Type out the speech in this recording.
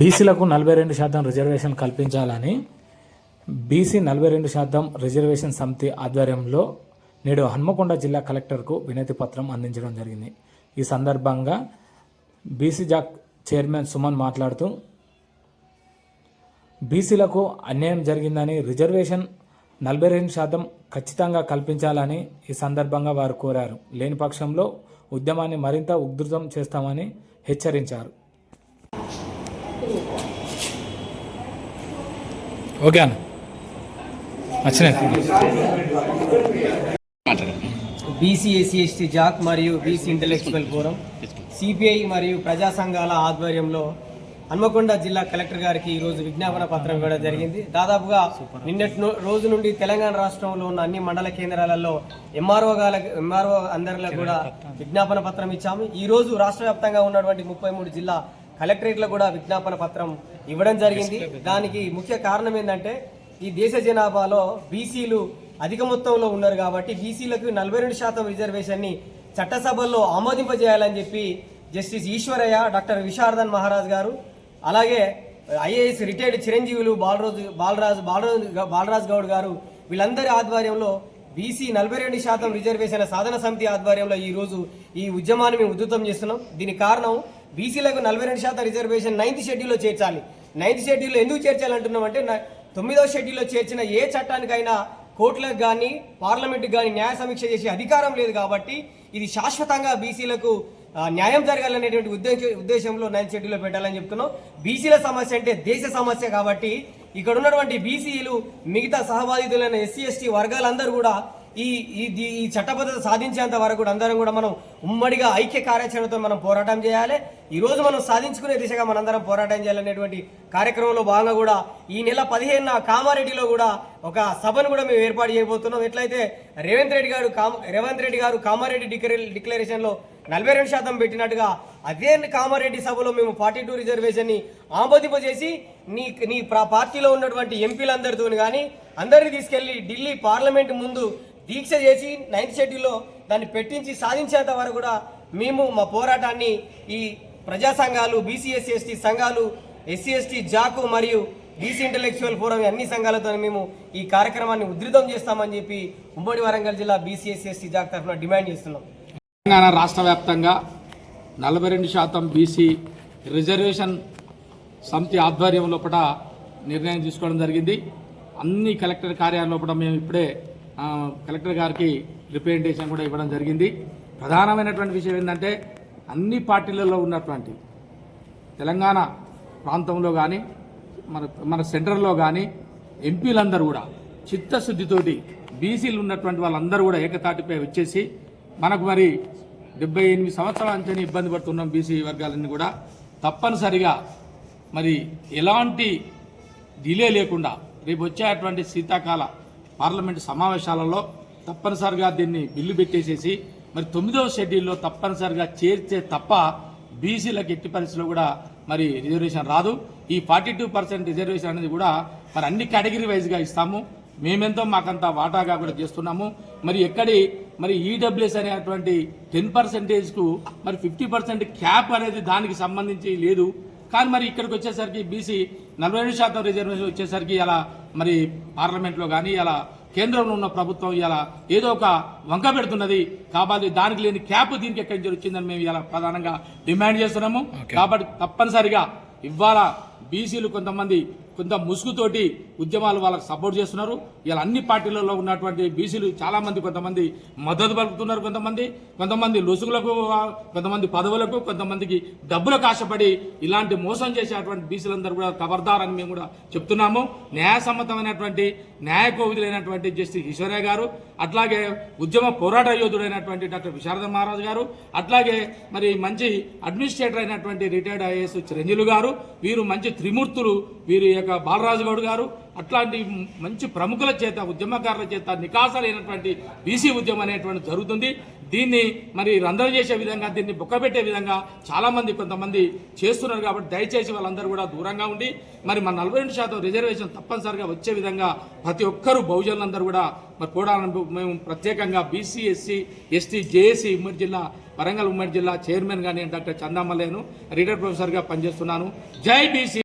బీసీలకు నలభై రెండు శాతం రిజర్వేషన్ కల్పించాలని బీసీ నలభై రెండు శాతం రిజర్వేషన్ సమితి ఆధ్వర్యంలో నేడు హన్మకొండ జిల్లా కలెక్టర్కు వినతి పత్రం అందించడం జరిగింది. ఈ సందర్భంగా బీసీ జాక్ చైర్మన్ సుమన్ మాట్లాడుతూ బీసీలకు అన్యాయం జరిగిందని రిజర్వేషన్ నలభై రెండు శాతం ఖచ్చితంగా కల్పించాలని ఈ సందర్భంగా వారు కోరారు. లేని పక్షంలో ఉద్యమాన్ని మరింత ఉధృతం చేస్తామని హెచ్చరించారు. ఓకే అన్న. వచ్చినాయి. బీసీ ఎస్సీ ఎస్టీ జాక్ మరియు బీసీ ఇంటలెక్చువల్ ఫోరం సిపిఐ మరియు ప్రజా సంఘాల ఆధ్వర్యంలో హన్మకొండ జిల్లా కలెక్టర్ గారికి ఈరోజు విజ్ఞాపన పత్రం ఇవ్వడం జరిగింది. దాదాపుగా నిన్నటి రోజు నుండి తెలంగాణ రాష్ట్రంలో ఉన్న అన్ని మండల కేంద్రాలలో ఎంఆర్ఓ ఎంఆర్ఓ అందరిలో కూడా విజ్ఞాపన పత్రం ఇచ్చాము. ఈ రోజు రాష్ట్ర వ్యాప్తంగా ఉన్నటువంటి ముప్పై మూడు జిల్లా కలెక్టరేట్లో కూడా విజ్ఞాపన పత్రం ఇవ్వడం జరిగింది. దానికి ముఖ్య కారణం ఏంటంటే ఈ దేశ జనాభాలో బీసీలు అధిక మొత్తంలో ఉన్నారు కాబట్టి బీసీలకు నలభై రెండు శాతం రిజర్వేషన్ని చట్టసభల్లో ఆమోదింపజేయాలని చెప్పి జస్టిస్ ఈశ్వరయ్య డాక్టర్ విశారదన్ మహారాజ్ గారు అలాగే ఐఏఎస్ రిటైర్డ్ చిరంజీవులు బాలరాజు బాలరాజు బాలరాజు బాలరాజ్ గౌడ్ గారు వీళ్ళందరి ఆధ్వర్యంలో బీసీ నలభై రెండు శాతం రిజర్వేషన్ల సాధన సమితి ఆధ్వర్యంలో ఈ రోజు ఈ ఉద్యమాన్ని మేము ఉధృతం చేస్తున్నాం. దీనికి కారణం బీసీలకు నలభై రెండు శాతం రిజర్వేషన్ నైన్త్ షెడ్యూల్లో చేర్చాలి. నైన్త్ షెడ్యూల్లో ఎందుకు చేర్చాలంటున్నామంటే తొమ్మిదవ షెడ్యూల్లో చేర్చిన ఏ చట్టానికైనా కోర్టులకు కానీ పార్లమెంట్కి కానీ న్యాయ సమీక్ష చేసే అధికారం లేదు కాబట్టి ఇది శాశ్వతంగా బీసీలకు న్యాయం జరగాలనేటువంటి ఉద్దేశ ఉద్దేశంలో నైన్త్ షెడ్యూల్లో పెట్టాలని చెప్తున్నాం బీసీల సమస్య అంటే దేశ సమస్య కాబట్టి ఇక్కడ ఉన్నటువంటి బీసీలు మిగతా సహబాధితులైన ఎస్సీ ఎస్టీ వర్గాలందరూ కూడా ఈ ఈ ఈ చట్టబద్ధత సాధించేంత వరకు కూడా అందరం కూడా మనం ఉమ్మడిగా ఐక్య కార్యాచరణతో మనం పోరాటం చేయాలి. ఈరోజు మనం సాధించుకునే దిశగా మనందరం పోరాటం చేయాలనేటువంటి కార్యక్రమంలో భాగంగా కూడా ఈ నెల పదిహేనున కామారెడ్డిలో కూడా ఒక సభను కూడా మేము ఏర్పాటు చేయబోతున్నాం. ఎట్లయితే రేవంత్ రెడ్డి గారు కామ రేవంత్ రెడ్డి గారు కామారెడ్డి డిక్లరే డిక్లరేషన్లో నలభై రెండు శాతం పెట్టినట్టుగా అదే కామారెడ్డి సభలో మేము ఫార్టీ టూ రిజర్వేషన్ని ఆమోదింపజేసి నీ నీ పార్టీలో ఉన్నటువంటి ఎంపీలందరితో కానీ అందరినీ తీసుకెళ్ళి ఢిల్లీ పార్లమెంట్ ముందు దీక్ష చేసి నైన్త్ షెడ్యూల్లో దాన్ని పెట్టించి సాధించేంత వరకు కూడా మేము మా పోరాటాన్ని ఈ ప్రజా సంఘాలు బీసీఎస్సీ ఎస్టీ సంఘాలు ఎస్సీ ఎస్టీ జాకు మరియు బీసీ ఇంటలెక్చువల్ ఫోరం అన్ని సంఘాలతో మేము ఈ కార్యక్రమాన్ని ఉధృతం చేస్తామని చెప్పి ఉమ్మడి వరంగల్ జిల్లా బీసీఎస్సీ ఎస్టీ జాక్ తరఫున డిమాండ్ చేస్తున్నాం. తెలంగాణ రాష్ట్ర వ్యాప్తంగా నలభై రెండు శాతం బీసీ రిజర్వేషన్ సమితి ఆధ్వర్యం లోపల నిర్ణయం తీసుకోవడం జరిగింది. అన్ని కలెక్టర్ కార్యాలయం లోపల మేము ఇప్పుడే కలెక్టర్ గారికి రిప్రజెంటేషన్ కూడా ఇవ్వడం జరిగింది. ప్రధానమైనటువంటి విషయం ఏంటంటే అన్ని పార్టీలలో ఉన్నటువంటి తెలంగాణ ప్రాంతంలో కానీ మన మన సెంటర్లో కానీ ఎంపీలందరూ కూడా చిత్తశుద్ధితోటి బీసీలు ఉన్నటువంటి వాళ్ళందరూ కూడా ఏకతాటిపై వచ్చేసి మనకు మరి డెబ్బై ఎనిమిది సంవత్సరాల నుంచి ఇబ్బంది పడుతున్నాం బీసీ వర్గాలన్నీ కూడా. తప్పనిసరిగా మరి ఎలాంటి డిలే లేకుండా రేపు వచ్చేటువంటి శీతాకాల పార్లమెంటు సమావేశాలలో తప్పనిసరిగా దీన్ని బిల్లు పెట్టేసేసి మరి తొమ్మిదవ షెడ్యూల్లో తప్పనిసరిగా చేర్చే తప్ప బీసీలకు ఎట్టి పరిస్థితుల్లో కూడా మరి రిజర్వేషన్ రాదు. ఈ ఫార్టీ టూ పర్సెంట్ రిజర్వేషన్ అనేది కూడా మరి అన్ని కేటగిరీ వైజ్గా ఇస్తాము. మేమెంతో మాకంత వాటాగా కూడా చేస్తున్నాము. మరి ఎక్కడి మరి ఈడబ్ల్యూఎస్ అనేటువంటి టెన్ పర్సెంటేజ్కు మరి ఫిఫ్టీ పర్సెంట్ క్యాప్ అనేది దానికి సంబంధించి లేదు. కానీ మరి ఇక్కడికి వచ్చేసరికి బీసీ నలభై రెండు శాతం రిజర్వేషన్ వచ్చేసరికి అలా మరి పార్లమెంట్లో కానీ ఇలా కేంద్రంలో ఉన్న ప్రభుత్వం ఇలా ఏదో ఒక వంక పెడుతున్నది. కాబట్టి దానికి లేని క్యాప్ దీనికి ఎక్కడి నుంచి వచ్చిందని మేము ఇలా ప్రధానంగా డిమాండ్ చేస్తున్నాము. కాబట్టి తప్పనిసరిగా ఇవాళ బీసీలు కొంతమంది కొంత ముసుగుతోటి ఉద్యమాలు వాళ్ళకి సపోర్ట్ చేస్తున్నారు. ఇలా అన్ని పార్టీలలో ఉన్నటువంటి బీసీలు చాలామంది కొంతమంది మద్దతు పలుకుతున్నారు కొంతమంది కొంతమంది లొసుగులకు కొంతమంది పదవులకు కొంతమందికి డబ్బులకు ఆశపడి ఇలాంటి మోసం చేసేటువంటి బీసీలందరూ కూడా ఖబర్దారని మేము కూడా చెప్తున్నాము. న్యాయసమ్మతమైనటువంటి న్యాయ కోవిదులైనటువంటి జస్టిస్ ఈశ్వరయ్య గారు అట్లాగే ఉద్యమ పోరాట యోధుడైనటువంటి డాక్టర్ విశారద మహారాజ్ గారు అట్లాగే మరి మంచి అడ్మినిస్ట్రేటర్ అయినటువంటి రిటైర్డ్ ఐఏఎస్ చిరంజీవి గారు వీరు మంచి త్రిమూర్తులు వీరి యొక్క బాలరాజు గౌడ్ గారు అట్లాంటి మంచి ప్రముఖుల చేత ఉద్యమకారుల చేత నికాసలైనటువంటి బీసీ ఉద్యమం అనేటువంటి జరుగుతుంది. దీన్ని మరి రంధ్రం చేసే విధంగా దీన్ని బొక్కబెట్టే విధంగా చాలామంది కొంతమంది చేస్తున్నారు కాబట్టి దయచేసి వాళ్ళందరూ కూడా దూరంగా ఉండి మరి మన నలభై రెండు శాతం రిజర్వేషన్ తప్పనిసరిగా వచ్చే విధంగా ప్రతి ఒక్కరూ బహుజనులందరూ కూడా మరి పోవడానికి మేము ప్రత్యేకంగా బీసీ ఎస్సీ ఎస్టీ జేఏసీ ఉమ్మడి జిల్లా వరంగల్ ఉమ్మడి జిల్లా చైర్మన్గా నేను డాక్టర్ చందామల్లేను. రిటైర్డ్ ప్రొఫెసర్గా పనిచేస్తున్నాను. జై బీసీ!